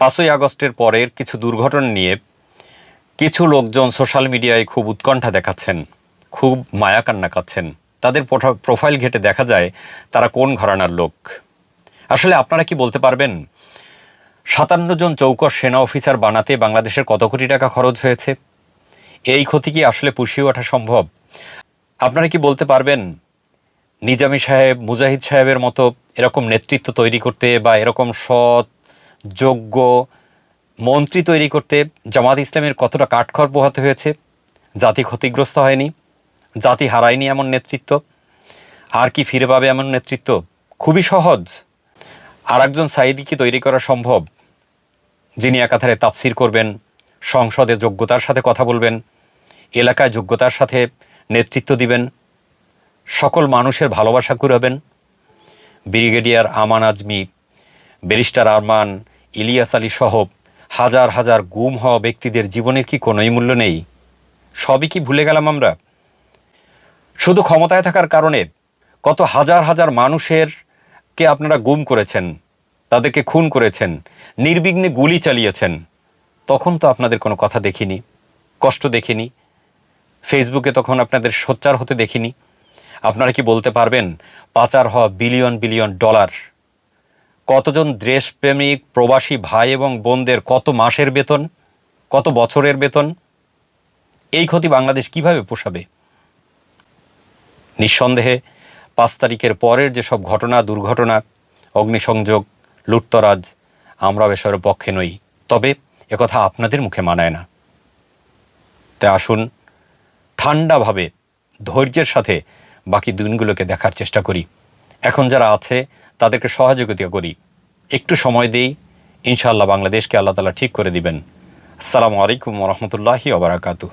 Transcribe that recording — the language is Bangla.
পাঁচই আগস্টের পরের কিছু দুর্ঘটনা নিয়ে কিছু লোকজন সোশ্যাল মিডিয়ায় খুব উৎকণ্ঠা দেখাচ্ছেন, খুব মায়া কান্না কাচ্ছেন তাদের প্রোফাইল ঘেটে দেখা যায় তারা কোন ঘরানার লোক। আসলে আপনারা কি বলতে পারবেন? সাতান্ন জন চৌকস সেনা অফিসার বানাতে বাংলাদেশের কত কোটি টাকা খরচ হয়েছে? এই ক্ষতি কি আসলে পুষিয়ে ওঠা সম্ভব? আপনারা কি বলতে পারবেন? নিজামী সাহেব, মুজাহিদ সাহেবের মতো এরকম নেতৃত্ব তৈরি করতে বা এরকম সৎ যোগ্য মন্ত্রী তৈরি করতে জামাত ইসলামের কতটা কাঠখড় পোহাতে হয়েছে? জাতি ক্ষতিগ্রস্ত হয়নি। জাতি হারায়নি এমন নেতৃত্ব। আর কি ফিরে পাবে এমন নেতৃত্ব? খুবই সহজ। আর একজন সাইদি কি তৈরি করা সম্ভব? যিনি একাধারে তাফসির করবেন, সংসদে যোগ্যতার সাথে কথা বলবেন, এলাকায় যোগ্যতার সাথে নেতৃত্ব দিবেন, সকল মানুষের ভালোবাসা কুড়াবেন। ব্রিগেডিয়ার আমান আজমি, ব্যারিস্টার আরমান ইলিয়াস আলী সহ হাজার হাজার গুম হওয়া ব্যক্তিদের জীবনের কি কোনোই মূল্য নেই? সবই কি ভুলে গেলাম আমরা? শুধু ক্ষমতায় থাকার কারণে কত হাজার হাজার মানুষের কে আপনারা গুম করেছেন, তাদেরকে খুন করেছেন, নির্বিঘ্নে গুলি চালিয়েছেন। তখন তো আপনাদের কোনো কথা দেখিনি, কষ্ট দেখিনি। ফেসবুকে তখন আপনাদের সোচ্চার হতে দেখিনি। আপনারা কি বলতে পারবেন, পাচার হওয়া বিলিয়ন বিলিয়ন ডলার কতজন দেশপ্রেমিক, প্রবাসী ভাই এবং বোনদের কত মাসের বেতন, কত বছরের বেতন? এই ক্ষতি বাংলাদেশ কীভাবে পোষাবে? নিঃসন্দেহে পাঁচ তারিখের পরের যেসব ঘটনা, দুর্ঘটনা, অগ্নিসংযোগ, লুটতরাজ, আমরা বেসর পক্ষে নই। তবে একথা আপনাদের মুখে মানায় না। তাই আসুন, ঠান্ডাভাবে ধৈর্যের সাথে বাকি দিনগুলোকে দেখার চেষ্টা করি। এখন যারা আছে, তাদেরকে সহযোগিতা করি। একটু সময় দিই, ইনশাআল্লাহ বাংলাদেশকে আল্লাহ তালা ঠিক করে দিবেন। আসসালামু আলাইকুম রহমতুল্লাহি ওবরাকাতু